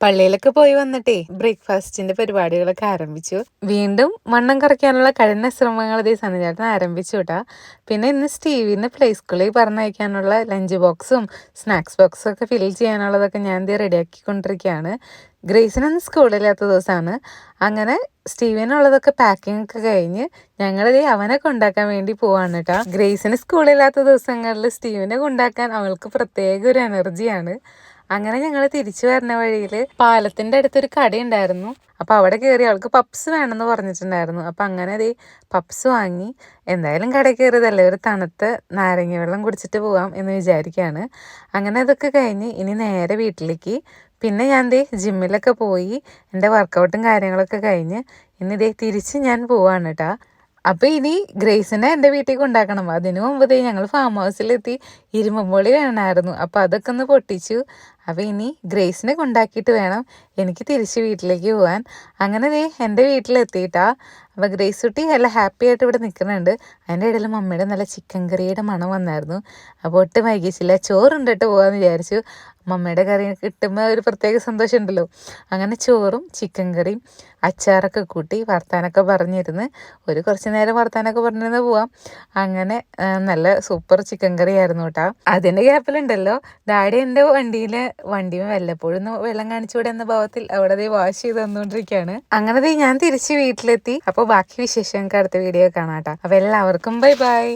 പള്ളിയിലൊക്കെ പോയി വന്നിട്ടേ ബ്രേക്ക്ഫാസ്റ്റിന്റെ പരിപാടികളൊക്കെ ആരംഭിച്ചു. വീണ്ടും മണ്ണം കുറയ്ക്കാനുള്ള കഠിന ശ്രമങ്ങൾ ഇതേ സന്നിചേട്ടൻ ആരംഭിച്ചു കേട്ടാ പിന്നെ ഇന്ന് സ്റ്റീവിന് പ്ലേ സ്കൂളിൽ പറഞ്ഞയക്കാനുള്ള ലഞ്ച് ബോക്സും സ്നാക്സ് ബോക്സും ഒക്കെ ഫിൽ ചെയ്യാനുള്ളതൊക്കെ ഞാൻ ഇത് റെഡിയാക്കിക്കൊണ്ടിരിക്കുകയാണ് ഗ്രേസിനൊന്നും സ്കൂളില്ലാത്ത ദിവസമാണ് അങ്ങനെ സ്റ്റീവിനുള്ളതൊക്കെ പാക്കിംഗ് ഒക്കെ കഴിഞ്ഞ് ഞങ്ങളിത് അവനെ കൊണ്ടാക്കാൻ വേണ്ടി പോവാണ് കേട്ടോ ഗ്രേസിന് സ്കൂളില്ലാത്ത ദിവസങ്ങളിൽ സ്റ്റീവിനെ കൊണ്ടാക്കാൻ അവൾക്ക് പ്രത്യേക ഒരു എനർജിയാണ് അങ്ങനെ ഞങ്ങൾ തിരിച്ചു വരുന്ന വഴിയിൽ പാലത്തിന്റെ അടുത്തൊരു കടയുണ്ടായിരുന്നു. അപ്പൊ അവിടെ കയറി അവൾക്ക് പപ്സ് വേണമെന്ന് പറഞ്ഞിട്ടുണ്ടായിരുന്നു. അപ്പൊ അങ്ങനെ അതേ പപ്സ് വാങ്ങി. എന്തായാലും കട കയറിയതല്ലേ ഒരു തണുത്ത നാരങ്ങ വെള്ളം കുടിച്ചിട്ട് പോവാം എന്ന് വിചാരിക്കുകയാണ് അങ്ങനെ അതൊക്കെ കഴിഞ്ഞ് ഇനി നേരെ വീട്ടിലേക്ക്. പിന്നെ ഞാൻ ദേ ജിമ്മിലൊക്കെ പോയി. എന്റെ വർക്കൗട്ടും കാര്യങ്ങളൊക്കെ കഴിഞ്ഞ് ഇനി ദേ തിരിച്ച് ഞാൻ പോവാണ് കേട്ടോ അപ്പോൾ ഇനി ഗ്രേസിനെ എന്റെ വീട്ടിൽ കൊണ്ടാക്കണം. അതിനു മുമ്പ് ഞങ്ങൾ ഫാം ഹൗസിലെത്തി ഇരുമ്പൊളി വേണമായിരുന്നു അപ്പോൾ അതൊക്കെ ഒന്ന് പൊട്ടിച്ചു. അപ്പോൾ ഇനി ഗ്രേസിനെ കൊണ്ടാക്കിയിട്ട് വേണം എനിക്ക് തിരിച്ച് വീട്ടിലേക്ക് പോകാൻ അങ്ങനെ ദേ എന്റെ വീട്ടിലെത്തിയിട്ടാ. അപ്പോൾ ഗ്രേസ് കുട്ടി നല്ല ഹാപ്പി ആയിട്ട് ഇവിടെ നിൽക്കുന്നുണ്ട്. അതിന്റെ ഇടയിൽ മമ്മിയുടെ നല്ല ചിക്കൻ കറിയുടെ മണം വന്നായിരുന്നു. അപ്പോൾ ഒട്ടും വൈകിച്ചില്ല. ചോറുണ്ടിട്ട് പോകാമെന്ന് വിചാരിച്ചു. മമ്മയുടെ കറി കിട്ടുമ്പോൾ ഒരു പ്രത്യേക സന്തോഷം ഉണ്ടല്ലോ അങ്ങനെ ചോറും ചിക്കൻ കറിയും അച്ചാറൊക്കെ കൂട്ടി വർത്താനൊക്കെ പറഞ്ഞിരുന്ന്. ഒരു കുറച്ച് നേരം വർത്താനൊക്കെ പറഞ്ഞിരുന്ന് പോവാം. അങ്ങനെ നല്ല സൂപ്പർ ചിക്കൻ കറി ആയിരുന്നു കേട്ടോ. അതിന്റെ ഗ്യാപ്പിലുണ്ടല്ലോ. ഡാഡി എന്റെ വണ്ടിയിൽ വണ്ടി വല്ലപ്പോഴും വെള്ളം കാണിച്ചുകൂടെ എന്ന ഭാവത്തിൽ അവിടെ വാഷ് ചെയ്ത് തന്നുകൊണ്ടിരിക്കുകയാണ് അങ്ങനെ ഞാൻ തിരിച്ച് വീട്ടിലെത്തി. അപ്പോൾ ബാക്കി വിശേഷങ്ങൾക്ക് അടുത്ത വീഡിയോ കാണാം കേട്ടോ അപ്പോൾ എല്ലാവർക്കും ബൈ ബൈ